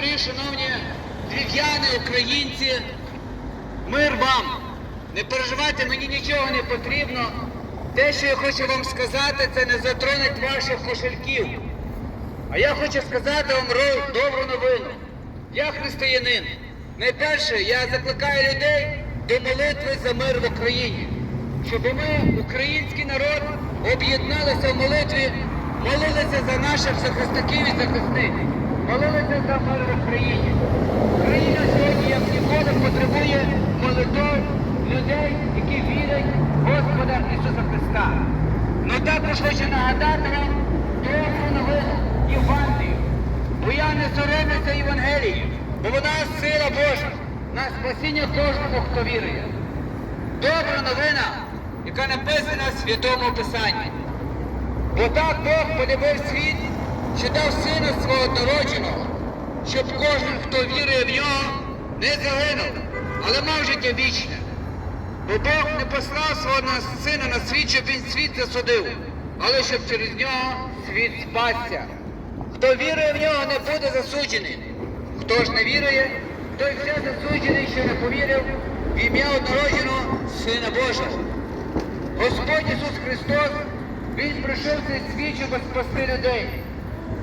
дорогі, шановні львів'яни, українці, мир вам! Не переживайте, мені нічого не потрібно. Те, що я хочу вам сказати, це не затронуть ваших кошельків. А я хочу сказати вам добру новину. Я християнин. Найперше, я закликаю людей до молитви за мир в Україні. Щоб ми, український народ, об'єдналися в молитві, молилися за наших захисників і захисниць, молилися за мир в Україні. Україна сьогодні, як ніколи, потребує молитов людей, які вірять в Господа Ісуса Христа. Ну також хочу нагадати вам добру новину Євангелію. Бо я не соромлюся Євангелії, бо вона сила Божа на спасіння кожного, хто вірує. Добра новина, яка написана в Святому Писанні. Бо так Бог полюбив світ, що дав сина свого однородженого, щоб кожен, хто вірує в нього, не загинув, але мав життя вічне. Бо Бог не послав свого на- сина на світ, щоб він світ засудив, але щоб через нього світ спасся. Хто вірує в нього, не буде засуджений. Хто ж не вірує, той вже засуджений, що не повірив в ім'я однородженого Сина Божого. Господь Ісус Христос, Він прийшов цей світ, щоб спасти людей,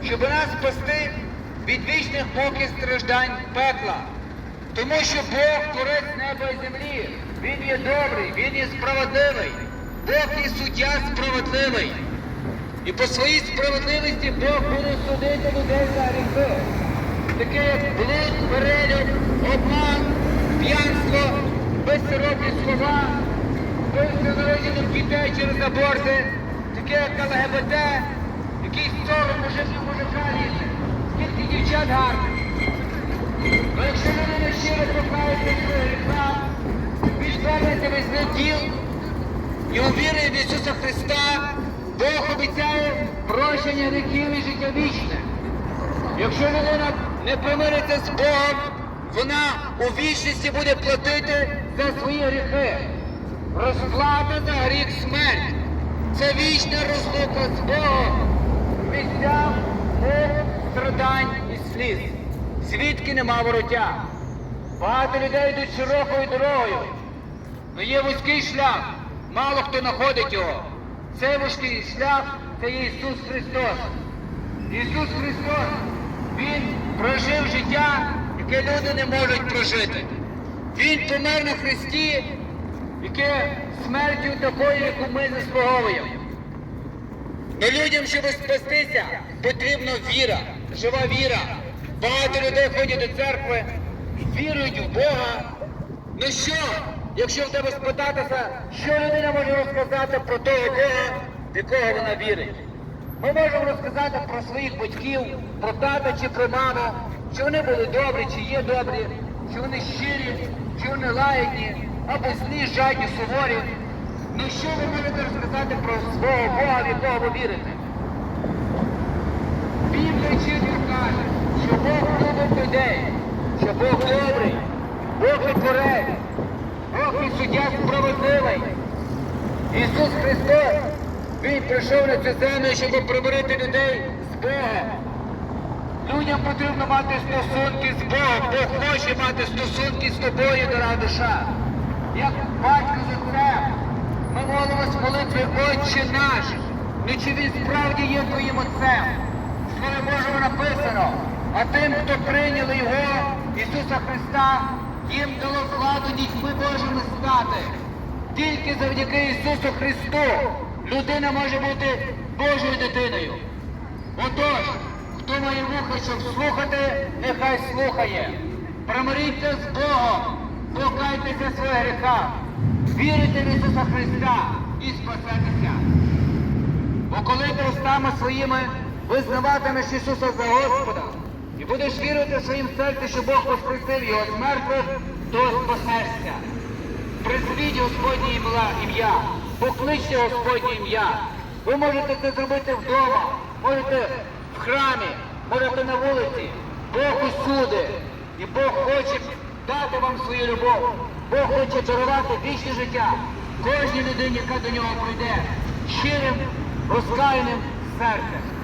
щоб нас спасти від вічних мук страждань пекла. Тому що Бог творець неба і землі. Він є добрий, Він є справедливий. Бог є суддя справедливий. І по своїй справедливості Бог буде судити людей за гріхи. Таке як блуд, перелюб, обман, п'янство, безсиробні слова, вбивство народжених дітей через аборти, таке як ЛГБТ, який мужик і мужика лізе. Скільки дівчат гарних. Ну, якщо людина щиро покається в своїх гріхах, відвернеться від злих діл і увірує в Ісуса Христа, Бог обіцяє прощення гріхів і життя вічне. Якщо людина не примириться з Богом, вона у вічності буде платити за свої гріхи. Розплата за гріх смерть. Це вічна розлука з Богом. І сліз. Звідки нема вороття. Багато людей йдуть широкою дорогою. але є вузький шлях, мало хто знаходить його. Цей вузький шлях це є Ісус Христос. Ісус Христос, Він прожив життя, яке люди не можуть прожити. Він помер на Христі, яке смертю такою, яку ми заслуговуємо. Но людям, щоб спастися, потрібна віра, жива віра. Багато людей ходять до церкви, вірують в Бога. Ну що, якщо в тебе спитатися, що людина може розказати про того Бога, в якого вона вірить? Ми можемо розказати про своїх батьків, про тата чи про маму, чи вони були добрі, чи є добрі, чи вони щирі, чи вони лагідні, або злі, жадні, суворі. Ну що ви можете розказати про свого Бога, в якого ви вірите? Біблія каже, що Бог любить людей, що Бог добрий, Бог є творець, Бог є суддя справедливий. Ісус Христос, Він прийшов на цю землю, щоб примирити людей з Богом. Людям потрібно мати стосунки з Богом. Бог хоче мати стосунки з тобою, дорога душа. Як батько з ми молимось в молитві Отче наш. Чи він справді є твоїм отцем? Слові Божому написано, а тим, хто прийняли Його, Ісуса Христа, їм дало владу дітьми Божими стати. Тільки завдяки Ісусу Христу людина може бути Божою дитиною. Отож, хто має вуха, щоб слухати, нехай слухає. Примиріться з Богом, покайтеся своїх гріхах, вірите в Ісуса Христа і спасетеся. Бо коли ти устами своїми визнаватимеш Ісуса за Господа і будеш вірити в своїм серці, що Бог воскресив його з мертвих, то спасешся. Призвіть Господнє ім'я, покличте Господнє ім'я. Ви можете це зробити вдома, можете в храмі, можете на вулиці. Бог усюди. І Бог хоче дати вам свою любов. Бог хоче дарувати вічне життя кожній людині, яка до нього прийде, щирим, розкаяним серцем.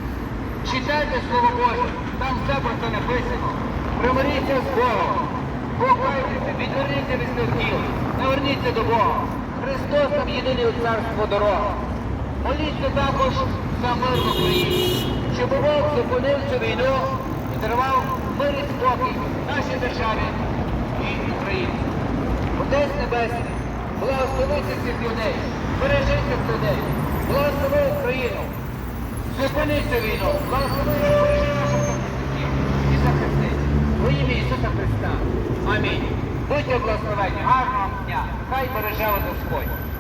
Читайте Слово Боже, там все про це написано. примиріться з Богом, покайтеся, відверніться від діл, наверніться до Бога. Христос там єдиний у царство дорога. Моліться також за мир в Україні, щоб Бог зупинив цю війну і дарував мир і спокій нашій державі і Україні. Отець Небесний, благословити цих людей, бережи цих людей, благослови Україну, цю війну, благослови і захистить. Во ім'я Ісуса Христа. Амінь. Будьте благословені, гарного вам дня, хай береже вас Господь.